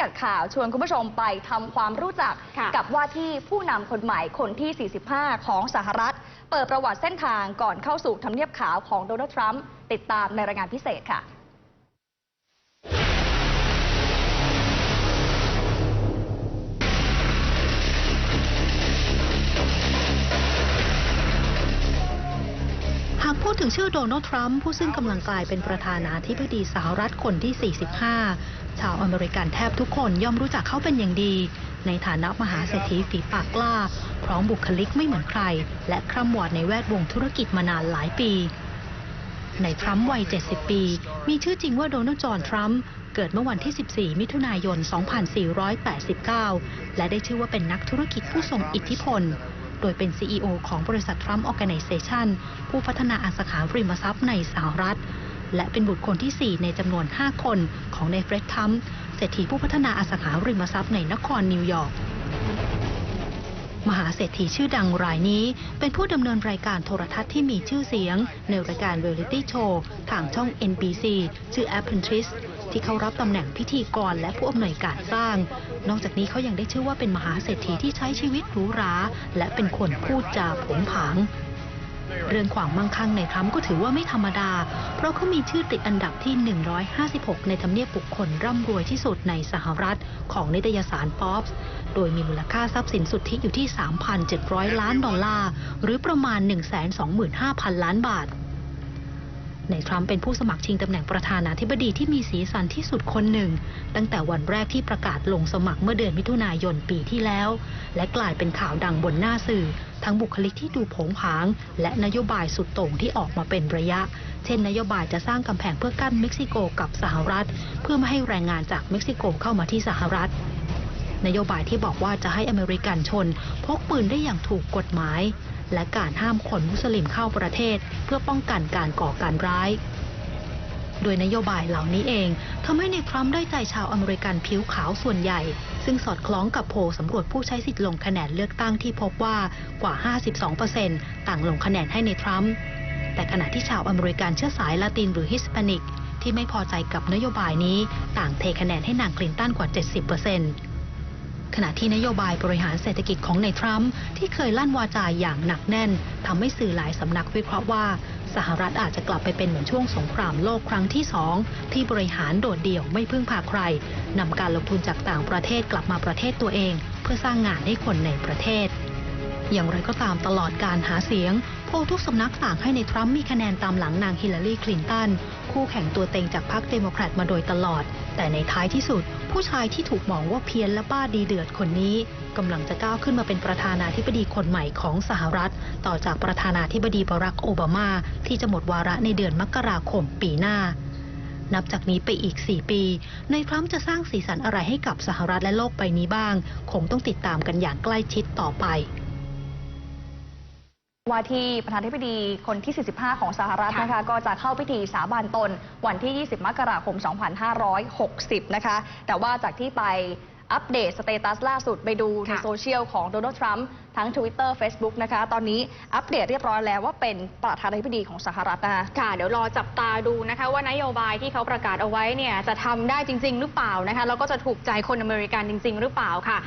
กัดข่าว ชวนคุณผู้ชมไปทำความรู้จักค่ะกับว่าที่ผู้นำคนใหม่คนที่ 45 ของสหรัฐ เปิดประวัติเส้นทางก่อนเข้าสู่ทำเนียบขาวของโดนัลด์ทรัมป์ติดตามในรายงานพิเศษค่ะ พูดถึงชื่อโดนัลด์ทรัมป์ผู้ซึ่งกำลังกลายเป็นประธานาธิบดีสหรัฐคนที่ 45 ชาวอเมริกันแทบทุกคนย่อมรู้จักเขาเป็นอย่างดี ในฐานะมหาเศรษฐีฝีปากกล้า พร้อมบุคลิกไม่เหมือนใคร และคร่ำวอดในแวดวงธุรกิจมานานหลายปี ในทรัมป์วัย 70 ปี มีชื่อจริงว่าโดนัลด์จอห์นทรัมป์เกิดเมื่อวันที่ 14 มิถุนายน 2489 และได้ชื่อว่าเป็นนักธุรกิจผู้ทรงอิทธิพล โดยเป็น CEO ของบริษัททรัมป์ออแกไนเซชันผู้พัฒนาอสังหาริมทรัพย์ในสหรัฐ และเป็นบุตรคนที่ 4 ในจำนวน 5 คนของนายเฟร็ดทรัมป์เศรษฐีผู้พัฒนาอสังหาริมทรัพย์ในนครนิวยอร์ก มหาเศรษฐีชื่อดังรายนี้ เป็นผู้ดำเนินรายการโทรทัศน์ที่มีชื่อเสียง ในรายการเรียลิตี้โชว์ทางช่อง NBC ชื่อ Apprentice ที่เขารับตำแหน่งพิธีกรและผู้อำนวยการสร้าง นอกจากนี้เขายังได้ชื่อว่าเป็นมหาเศรษฐีที่ใช้ชีวิตหรูหราและเป็นคนพูดจาผงผาง เรื่องความมั่งคั่งในทรัมป์ก็ถือว่าไม่ธรรมดา เพราะเขามีชื่อติดอันดับที่ 156 ในทำเนียบบุคคลร่ำรวยที่สุดในสหรัฐของนิตยสาร Forbes โดยมีมูลค่าทรัพย์สินสุทธิอยู่ที่ 3,700 ล้านดอลลาร์ หรือประมาณ 125,000 ล้านบาทในทรัมป์เป็นผู้สมัครชิงตำแหน่งประธานาธิบดีที่มีสีสันที่สุดคนหนึ่ง ตั้งแต่วันแรกที่ประกาศลงสมัครเมื่อเดือนมิถุนายนปีที่แล้ว และกลายเป็นข่าวดังบนหน้าสื่อ ทั้งบุคลิกที่ดูผงผาง และนโยบายสุดโต่งที่ออกมาเป็นระยะ เช่น นโยบายจะสร้างกำแพงเพื่อกั้นเม็กซิโกกับสหรัฐ เพื่อไม่ให้แรงงานจากเม็กซิโกเข้ามาที่สหรัฐ นโยบายที่บอกว่าจะให้อเมริกันชน พกปืนได้อย่างถูกกฎหมาย และการห้ามคนมุสลิมเข้าประเทศ เพื่อป้องกันการก่อการร้าย โดยนโยบายเหล่านี้เองทำให้ในทรัมป์ได้ใจชาวอเมริกันผิวขาวส่วนใหญ่ ซึ่งสอดคล้องกับโพลสำรวจผู้ใช้สิทธิ์ลงคะแนนเลือกตั้งที่พบว่ากว่า 52%ต่างลงคะแนนให้ในทรัมป์แต่ขณะที่ชาวอเมริกันเชื้อสายละตินหรือฮิสแปนิก ที่ไม่พอใจกับนโยบายนี้ ต่างเทคะแนนให้นางคลินตันกว่า 70%ขณะที่นโยบายบริหารเศรษฐกิจของในทรัมป์ที่เคยลั่นวาจาอย่างหนักแน่นทำให้สื่อหลายสำนักวิเคราะห์ว่า สหรัฐอาจจะกลับไปเป็นเหมือนช่วงสงครามโลกครั้งที่สองที่บริหารโดดเดี่ยวไม่พึ่งพาใครนำการลงทุนจากต่างประเทศกลับมาประเทศตัวเอง เพื่อสร้างงานให้คนในประเทศ อย่างไรก็ตามตลอดการหาเสียงโพลทุกสำนักต่างให้ในทรัมป์มีคะแนนตามหลังนางฮิลลารีคลินตัน คู่แข่งตัวเต็งจากพรรคเดโมแครตมาโดยตลอด แต่ในท้ายที่สุด ผู้ชายที่ถูกมองว่าเพี้ยนและบ้าดีเดือดคนนี้กำลังจะก้าวขึ้นมาเป็นประธานาธิบดีคนใหม่ของสหรัฐ ต่อจากประธานาธิบดีบารักโอบามา ที่จะหมดวาระในเดือนมกราคมปีหน้านับจากนี้ไปอีก 4 ปี ในทรัมป์จะสร้างสีสันอะไรให้กับสหรัฐและโลกใบนี้บ้าง คงต้องติดตามกันอย่างใกล้ชิดต่อไป ว่าที่ประธานาธิบดีคนที่ 45 ของสหรัฐค่ะนะคะ ก็จะเข้าพิธีสาบานตนวันที่ 20 มกราคม 2560 นะคะ แต่ว่าจากที่ไปอัปเดตสเตตัสล่าสุดไปดูในค่ะโซเชียลของโดนัลด์ทรัมป์ทั้ง Twitter Facebook นะคะ ตอนนี้อัปเดตเรียบร้อยแล้วว่าเป็นประธานาธิบดีของสหรัฐนะคะค่ะ เดี๋ยวรอจับตาดูนะคะ ว่านโยบายที่เขาประกาศเอาไว้เนี่ยจะทำได้จริง ๆ หรือเปล่านะคะแล้วก็จะถูกใจคนอเมริกันจริง ๆ หรือเปล่าค่ะ